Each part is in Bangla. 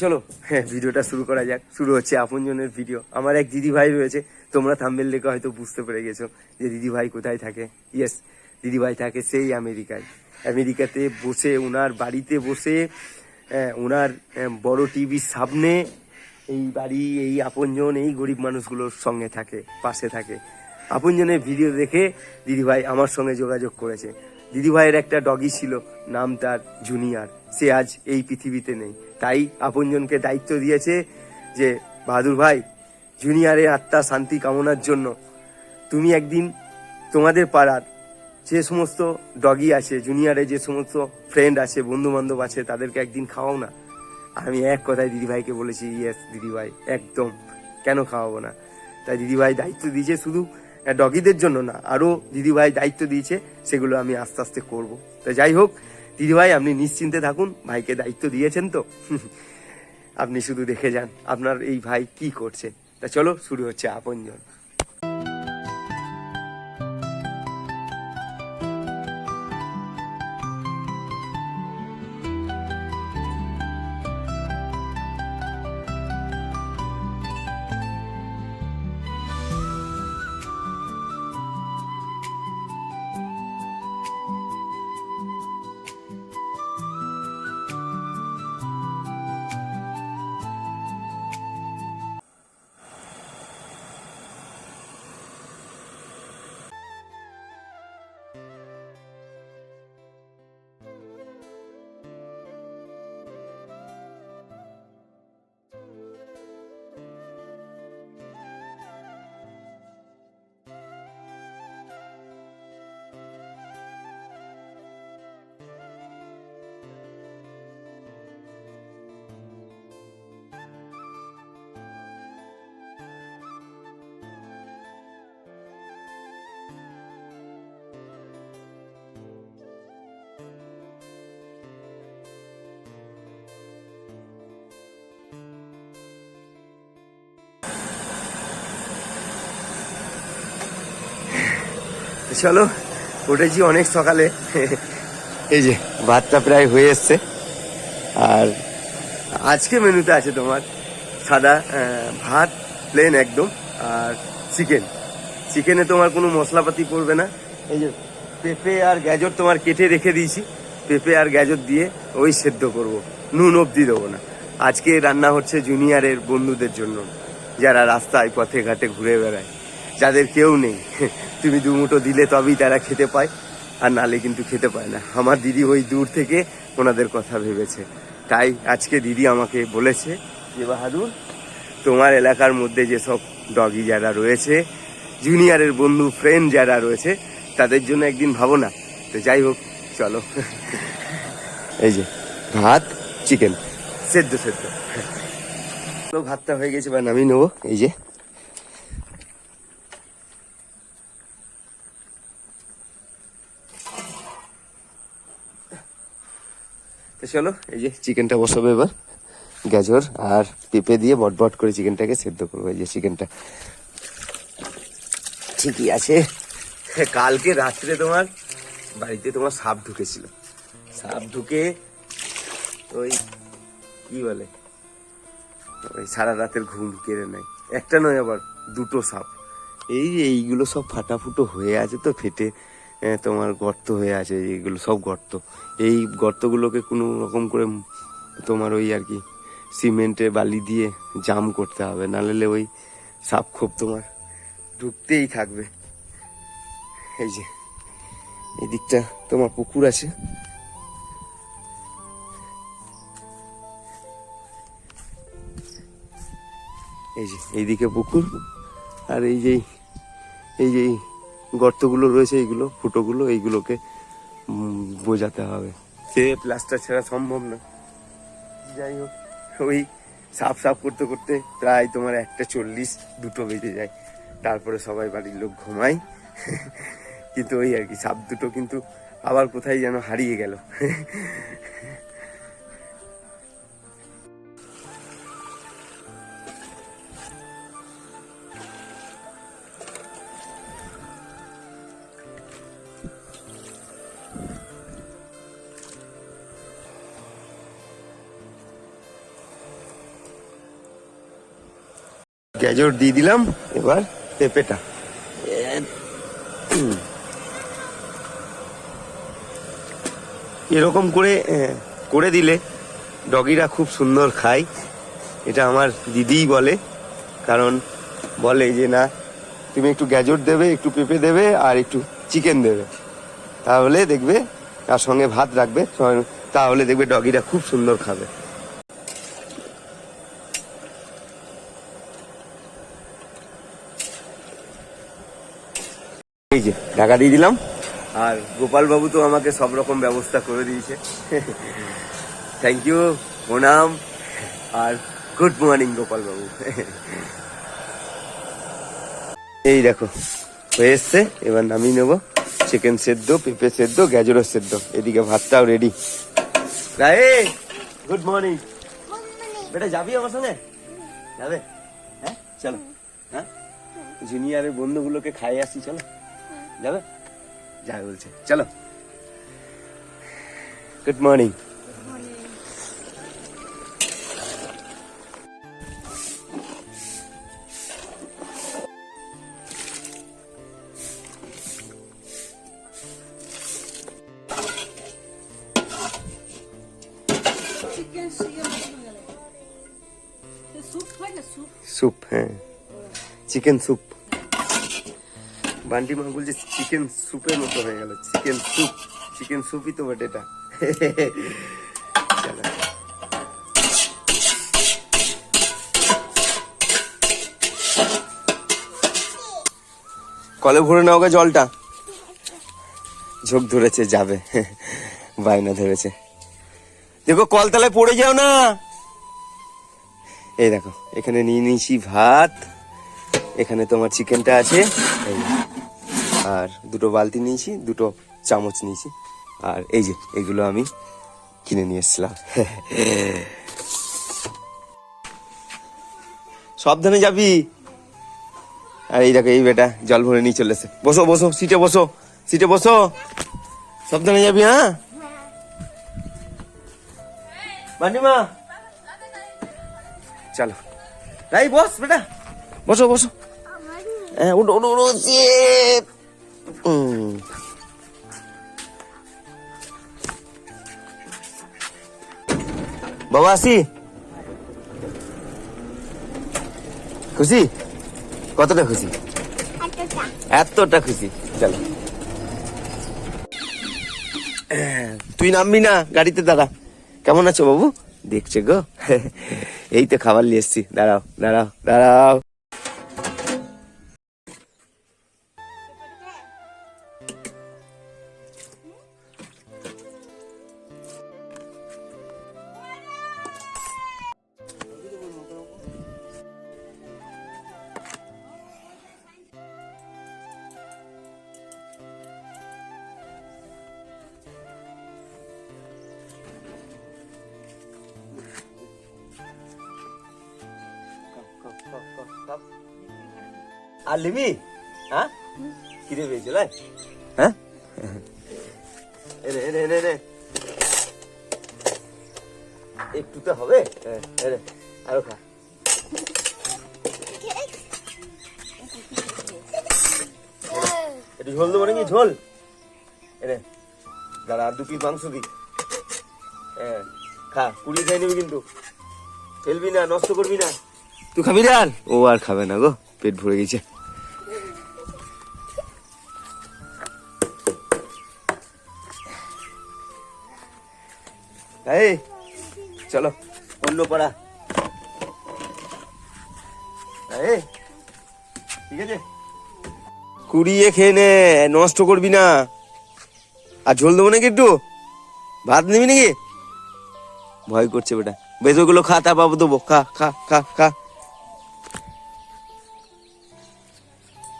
চলো হ্যাঁ ভিডিওটা শুরু করা যাক। শুরু হচ্ছে আপনজনের ভিডিও। আমার এক দিদি ভাই রয়েছে, তোমরা থাম্বেল দেখে হয়তো বুঝতে পেরে গেছো যে দিদি ভাই কোথায় থাকে। ইয়েস দিদি ভাই থাকে সেই আমেরিকায়। আমেরিকাতে বসে ওনার বাড়িতে বসে ওনার বড় টিভির সামনে এই বাড়ি, এই আপনজন, এই গরিব মানুষগুলোর সঙ্গে থাকে, পাশে থাকে। আপনজনের ভিডিও দেখে দিদিভাই আমার সঙ্গে যোগাযোগ করেছে। দিদিভাইয়ের একটা ডগি ছিল, নাম তার জুনিয়র। সে আজ এই পৃথিবীতে নেই। তাই আপনজনকে দায়িত্ব দিয়েছে যে, বাহাদুর ভাই, জুনিয়রের আত্মা শান্তি কামনার জন্য তুমি একদিন তোমাদের পাড়ার যে সমস্ত ডগি আছে জুনিয়রে যে সমস্ত ফ্রেন্ড আছে বন্ধু বান্ধব আছে, তাদেরকে একদিন খাওয়াও না? আমি এক কথায় দিদিভাইকে বলেছি, ইয়েস দিদিভাই, একদম কেন খাওয়াবো না? তাই দিদিভাই দায়িত্ব দিয়েছে শুধু ডগিদের জন্য না আরও দিদিভাই দায়িত্ব দিয়েছে, সেগুলো আমি আস্তে আস্তে করব। তো যাই হোক, দিদিভাই, আপনি নিশ্চিন্তে থাকুন, ভাইকে দায়িত্ব দিয়েছেন তো। আপনি শুধু দেখে যান, আপনার এই ভাই কি করছে। তা চলো, শুরু হচ্ছে আপনজন। চলো, উঠেছি অনেক সকালে। এই যে, ভাতটা প্রায় হয়ে এসছে। আর আজকে মেনুতে আছে তোমার সাদা ভাত প্লেন একদম, আর চিকেন চিকেনে তোমার কোনো মশলাপাতি পড়বে না। এই যে, পেঁপে আর গাজর তোমার কেটে রেখে দিয়েছি। পেঁপে আর গাজর দিয়ে ওই সেদ্ধ করব। নুন অবধি দেবো না। আজকে রান্না হচ্ছে জুনিয়রের বন্ধুদের জন্য, যারা রাস্তায় পথে ঘাটে ঘুরে বেড়ায়। যাদের কেউ নেই। তুমি দুমুটো দিলে তবেই তারা খেতে পায়, আর নালে কিন্তু খেতে পায় না। আমার দিদি ওই দূর থেকে ওনাদের কথা ভেবেছে। তাই আজকে দিদি আমাকে বলেছে যে, বাহাদুর, তোমার এলাকার মধ্যে যেসব ডগি যারা রয়েছে, জুনিয়রের বন্ধু ফ্রেন্ড যারা রয়েছে, তাদের জন্য একদিন ভাবো না। তো যাই হোক, চলো। এই যে, ভাত চিকেন সেদ্ধ সেদ্ধ। ভাতটা হয়ে গেছে বা নামিয়ে নেব। এই যে চলো এই যে চিকেনটা বসাবো এবার, গাজর আর পেঁপে দিয়ে বট বট করে চিকেনটাকে সেদ্ধ করব, এই যে চিকেনটা। ঠিকই আছে। কালকে রাত্রে তোমার বাড়িতে তোমার সাপ ঢুকেছিল। সাপ ঢুকে ওই কি বলে, ওই সারা রাতের ঘুম কেড়ে নেয়। একটা নয় আবার, দুটো সাপ। এই এইগুলো সব ফাটাফুটো হয়ে আছে তো, ফেটে তোমার গর্ত হয়ে আছে, এইগুলো সব গর্ত। এই গর্তগুলোকে কোনো রকম করে তোমার ওই আর কি সিমেন্টে বালি দিয়ে জাম করতে হবে, নাহলে ওই সাপ খোপ তোমার ঢুকতেই থাকবে। এই যে এই দিকটা তোমার পুকুর আছে। এই যে, এইদিকে পুকুর, আর এই যে এই যে গর্তগুলো রয়েছে এইগুলো, ফুটোগুলো, এইগুলোকে বোঝাতে হবে। সে প্লাস্টার ছাড়া সম্ভব না। যাই হোক, ওই সাফ সাফ করতে করতে প্রায় তোমার একটা চল্লিশ, দুটো বেজে যায়। তারপরে সবাই বাড়ির লোক ঘুমায়। কিন্তু ওই আর কি, সাপ দুটো কিন্তু আবার কোথায় যেন হারিয়ে গেল। গ্যাজর দিয়ে দিলাম, এবার পেঁপেটা। এরকম করে করে দিলে ডগিরা খুব সুন্দর খায়। এটা আমার দিদিই বলে, কারণ বলে যে, না, তুমি একটু গ্যাজর দেবে, একটু পেঁপে দেবে আর একটু চিকেন দেবে। তাহলে দেখবে তার সঙ্গে ভাত রাখবে, তাহলে দেখবে ডগিরা খুব সুন্দর খাবে। এই যে ঢাকা দিয়ে দিলাম। আর গোপাল বাবু তো আমাকে সব রকম ব্যবস্থা করে দিয়েছে। থ্যাংক ইউ প্রণাম আর গুড মর্নিং গোপাল বাবু এই দেখো হয়ে এসছে এবার নামিয়ে নেব। চিকেন সেদ্ধ পেঁপে সেদ্ধ গ্যাজরও সেদ্ধ। এদিকে ভাতটাও রেডি রায়ে গুড মর্নিং বেটা যাবি আমার সঙ্গে? যাবে? হ্যাঁ চলো। হ্যাঁ? জুনিয়রের বন্ধুগুলোকে খাইয়ে আসি চলো। যাবে যাবে বলছে চলো good morning chicken chicken soup হয় না স্যুপ স্যুপ হ্যাঁ চিকেন স্যুপ বান্টি মা বলছে চিকেন স্যুপের মতো হয়ে গেল। চিকেন স্যুপ চিকেন স্যুপই তো বটে এটা। কলে ভরে নাও গে জলটা। ঝোঁক ধরেছে, যাবে। বায়না ধরেছে। দেখো, কলতলায় পড়ে যাও না। এই দেখো, এখানে নিয়ে নিয়েছি ভাত। এখানে তোমার চিকেনটা আছে। আর দুটো বালতি নিয়েছি, দুটো চামচ নিয়েছি। আর এই যে, এগুলো আমি কিনে নিয়ে এসেছিলাম। সাবধানে যাবি। আর এই দেখো, এই বেটা জল ভরে নিয়ে চলেছে বসো বসো, সিটে বসো সিটে বসো। সাবধানে যাবি হ্যাঁ? মানিমা চলো। রাই বস, বেটা। বসো বসো। হ্যাঁ উঠো চেপ। উম। বাবা আসি খুশি কতটা খুশি এতটা খুশি চলো তুই নামবি না গাড়িতে দাঁড়া কেমন আছো বাবু দেখছে গো এই তো খাবার নিয়ে এসছি দাঁড়াও দাঁড়াও দাঁড়াও এরে একটু তো হবে আরও খা একটু ঝোল দেবো নাকি? ঝোল? এরে দাঁড়া, আর দু পিস মাংস দি। হ্যাঁ খা কুড়ি খেয়ে নিবি কিন্তু। ফেলবি না, নষ্ট করবি না। তুই খাবি আর ও আর খাবে না গো, পেট ভরে গেছে। এই, চলো, অন্য পাড়া। কুড়িয়ে খেয়ে নে, নষ্ট করবি না। আর ঝোল দেবো নাকি একটু? ভাত নিবি নাকি? ভয় করছে বেটা। বেশ, ওগুলো খা, তা বাবু দেবো। খা খা খা খা।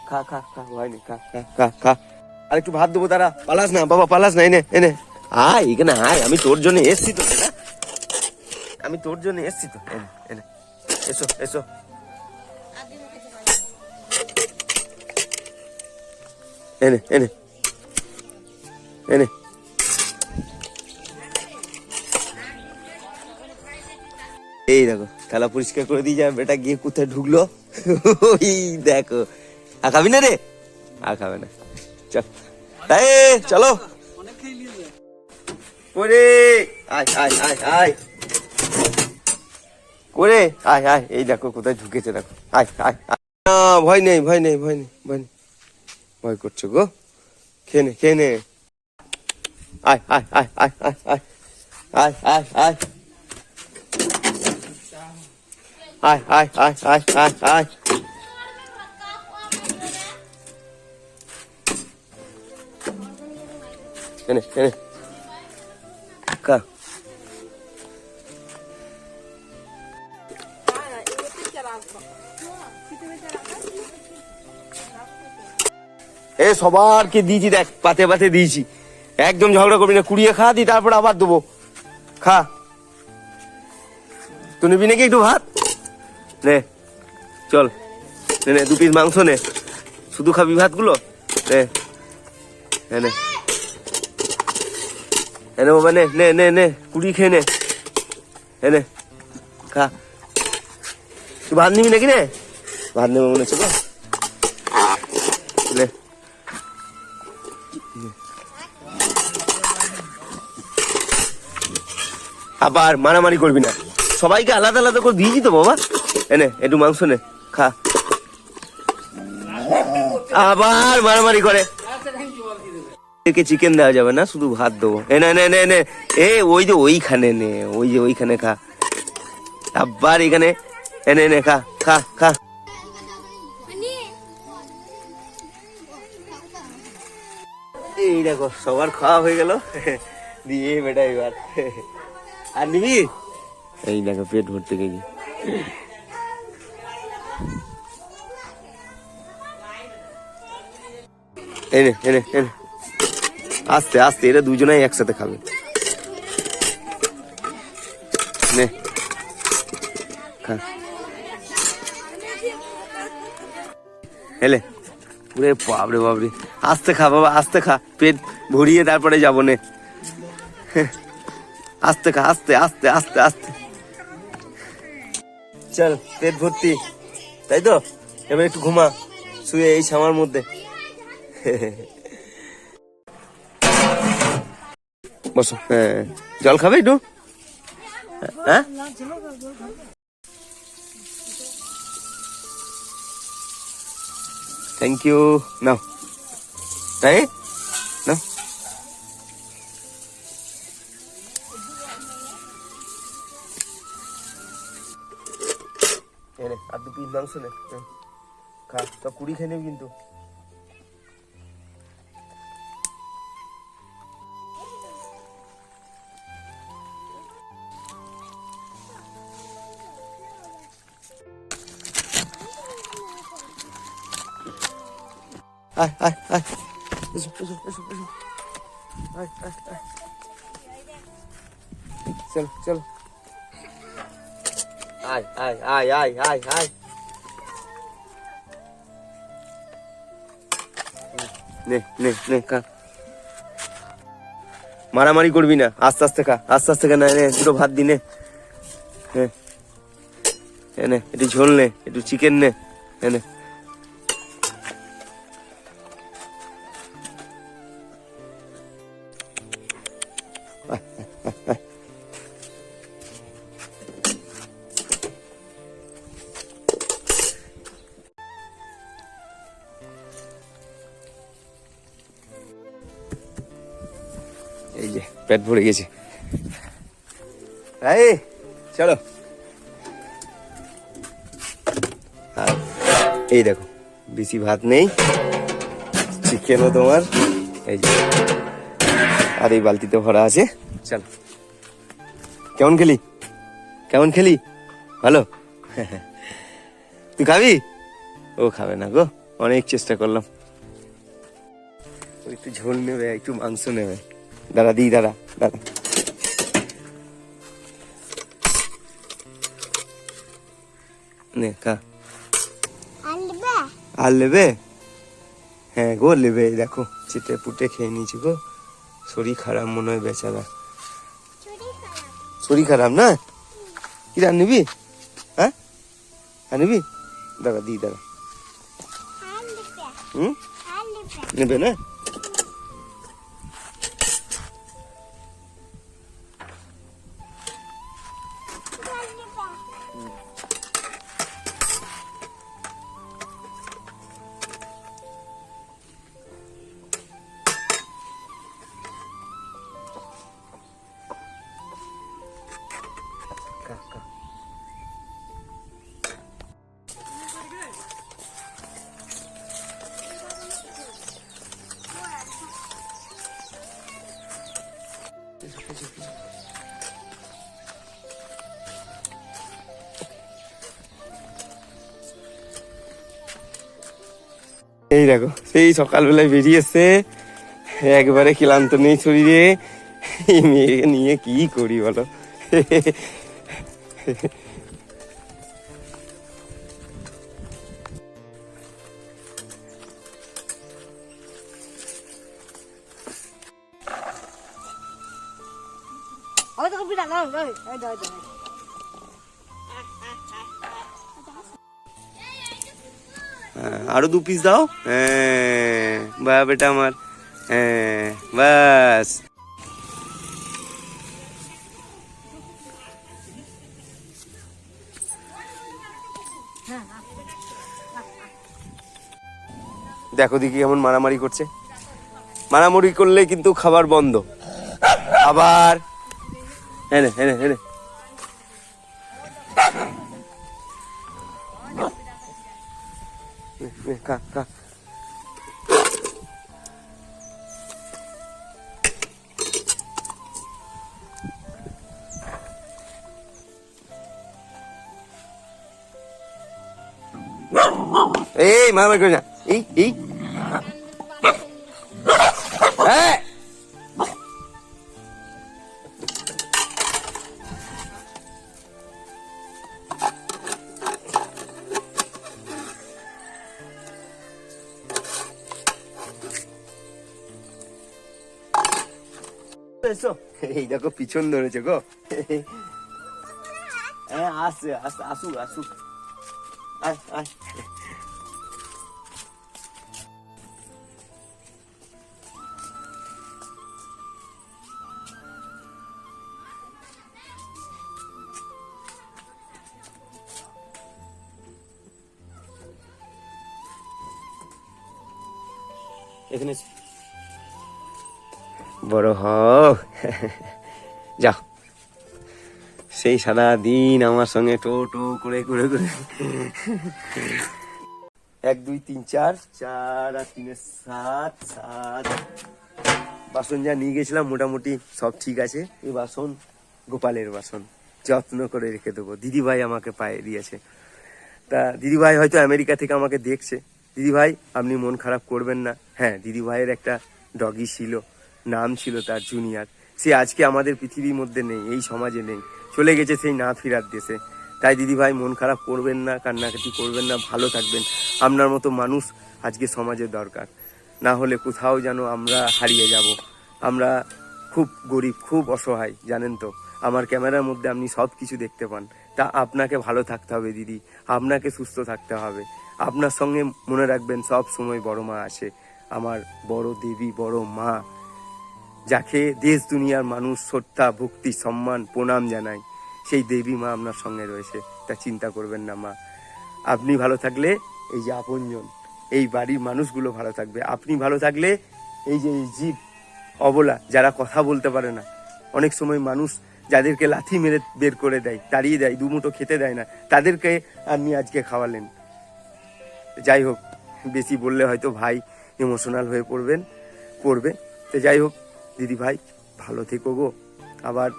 খা খা খা, ভয় নেই, খা খা খা খা। আর একটু ভাত দেবো তারা পালাস না, বাবা, পালাস না, এনে এনে। আয়, এখানে আয়। আমি তোর জন্য এসছি তো আমি তোর জন্য এসছি তো। এসো এসো। এনে এনে এনে এই দেখো, থালা পরিষ্কার করে দিয়ে যাবে। বেটা গিয়ে কোথায় ঢুকলো? ওই দেখো। আর খাবি না রে? আর খাবে না। চল। এই, চলো। করে আয় আয় আয় আয় করে আয় আয় এই দেখো কোথায় ঢুকেছে দেখো আয় আয় ভয় নেই ভয় নেই ভয় নেই ভয় নেই ভয় করছ গো খেয়ে নে খেয়ে নে আয় আয় আয় আয় আয় আয় আয় আয় আয় আয় আয় আয় আয় আয় আয় এনে এনে এ সবারকে দিয়েছি, দেখ, পাতে পাতে দিয়েছি। একদম ঝগড়া করবি না, কুড়িয়ে খা দি তারপর আবার দেবো। খা। তুই নিবি নাকি একটু ভাত? নে, চল। নে নে, দু পিস মাংস নে। শুধু খাবি ভাতগুলো? নে। নে নে। নে নে বাবা নে নে নে নে কুড়ি খেয়ে নে। নে নে, খা। তুই ভাত নিবি নাকি নে? ভাত নেব মনে হচ্ছে আবার মারামারি করবি না। সবাইকে আলাদা আলাদা করে দিয়েছি তো বাবা। এনে, একটু মাংস নে, খা। আবার মারামারি করে। একে চিকেন দেওয়া যাবে না, শুধু ভাত দেবো। এ, না, নে নে এ, ওই যে ওইখানে নে, ওই যে ওইখানে খা। আবার এখানে এনে নে, খা খা খা। এই দেখো, সবার খাওয়া হয়ে গেল। দিয়ে বেটা এবার। আর নিবি? এই দেখো, পেট ভরতে গেছি। এনে এনে এনে আস্তে আস্তে এরা দুজনেই একসাথে খাবে। নে। হেলে। ওরে বাপরে বাপরে। আস্তে খা, বাবা, আস্তে খা। পেট ভরিয়ে তারপরে যাব, নে। আস্তে খা, আস্তে আস্তে আস্তে আস্তে। চল, পেট ভর্তি। তাই তো? এবার একটু ঘুমা, শুয়ে এই ছামার মধ্যে। বসো জল খাবে একটু? হ্যাঁ? Thank you now. তাই? এনে আর দু পিস মাংস নে। খা, সব কুড়ি খেয়ে নেব কিন্তু। আয় আয় আয়। আয় আয় আয়। চলো চলো। আয় আয় আয় আয় আয় আয় নে নে নে, খা। মারামারি করবি না। আস্তে আস্তে খা, আস্তে আস্তে খা। না, নে, দুটো ভাত দি, নে। নে একটু ঝোল নে, একটু চিকেন নে নে। পেট ভরে গেছে। এই চলো আর এই দেখো বেশি ভাত নেই। চিকেনও তোমার। এই যে। আর এই বালতিতে ভরা আছে। চল। কেমন খেলি? কেমন খেলি? ভালো? তুই খাবি? ও খাবে না গো। অনেক চেষ্টা করলাম। একটু ঝোল নেবে একটু মাংস নেবে। দাদা দিই দাদা দাদা। নে আনবে আর নেবে? হ্যাঁ গো নেবে। দেখো চেটে পুটে খেয়ে নিয়েছি গো। শরীর খারাপ মনে হয় বেচারা। শরীর খারাপ। না? কি আর নিবি? হ্যাঁ? আর নিবি? দাঁড়া দি দাঁড়া আনবে হুম? নেবে না? এই দেখো সেই সকালবেলায় বেরিয়েছে। একবারে ক্লান্ত নেই শরীরে। এই মেয়েকে নিয়ে কি করি বলো? ওই দেখো বিড়াল আরও দু পিস দাও? হ্যাঁ বা বেটা আমার। হ্যাঁ দেখো দেখি কেমন মারামারি করছে। মারামারি করলে কিন্তু খাবার বন্ধ। আবার। হ্যাঁ হ্যাঁ হ্যাঁ রে। নে, নে, খা খা এই মারামারি করি এসো এই দেখো পিছন ধরেছে গো হ্যাঁ আসছে আসছে আসুক আসুক আয় আয় এখানে বড় হও। যাও। সেই সারা দিন আমার সঙ্গে টো টো করে করে করে। এক, দুই, তিন, চার চার আর তিনে সাত সাত। বাসন যা নিয়ে গেছিলাম মোটামুটি সব ঠিক আছে। এই বাসন গোপালের বাসন যত্ন করে রেখে দেবো। দিদি ভাই আমাকে পায়ে দিয়েছে। তা দিদি ভাই হয়তো আমেরিকা থেকে আমাকে দেখছে। দিদি ভাই আপনি মন খারাপ করবেন না। হ্যাঁ দিদি ভাইয়ের একটা ডগি ছিল। নাম ছিল তার জুনিয়র সে আজকে আমাদের পৃথিবীর মধ্যে নেই, এই সমাজে নেই। চলে গেছে সেই না ফেরার দেশে। তাই দিদি ভাই মন খারাপ করবেন না, কান্নাকাটি করবেন না, ভালো থাকবেন। আপনার মতো মানুষ আজকে সমাজে দরকার। না হলে কোথাও যেন আমরা হারিয়ে যাব। আমরা খুব গরিব, খুব অসহায়, জানেন তো। আমার ক্যামেরার মধ্যে আপনি সব কিছু দেখতে পান। তা আপনাকে ভালো থাকতে হবে দিদি। আপনাকে সুস্থ থাকতে হবে। আপনার সঙ্গে মনে রাখবেন, সব সময় বড় মা আছে আমার বড় দেবী, বড় মা। যাকে দেশ, দুনিয়ার মানুষ, শ্রদ্ধা, ভক্তি, সম্মান, প্রণাম জানায় সেই দেবী মা আপনার সঙ্গে রয়েছে। তা চিন্তা করবেন না, মা। আপনি ভালো থাকলে এই যে আপনজন, এই বাড়ির মানুষগুলো ভালো থাকবে। আপনি ভালো থাকলে এই যে জীব, অবলা, যারা কথা বলতে পারে না, অনেক সময় মানুষ যাদেরকে লাথি মেরে বের করে দেয়, তাড়িয়ে দেয় দুমুটো খেতে দেয় না, তাদেরকে আপনি আজকে খাওয়ালেন। যাই হোক, বেশি বললে হয়তো ভাই ইমোশনাল হয়ে পড়বেন, পড়বে। তো যাই হোক দিদি ভাই ভালো থেকো গো। আবার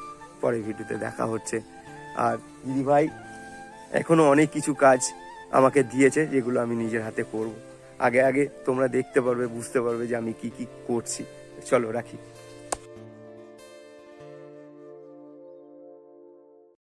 পরের ভিডিওতে দেখা হচ্ছে। আর দিদি ভাই এখনও অনেক কিছু কাজ আমাকে দিয়েছে যেগুলো আমি নিজের হাতে করব। আগে আগে তোমরা দেখতে পারবে, বুঝতে পারবে যে আমি কি কি করছি। চলো রাখি।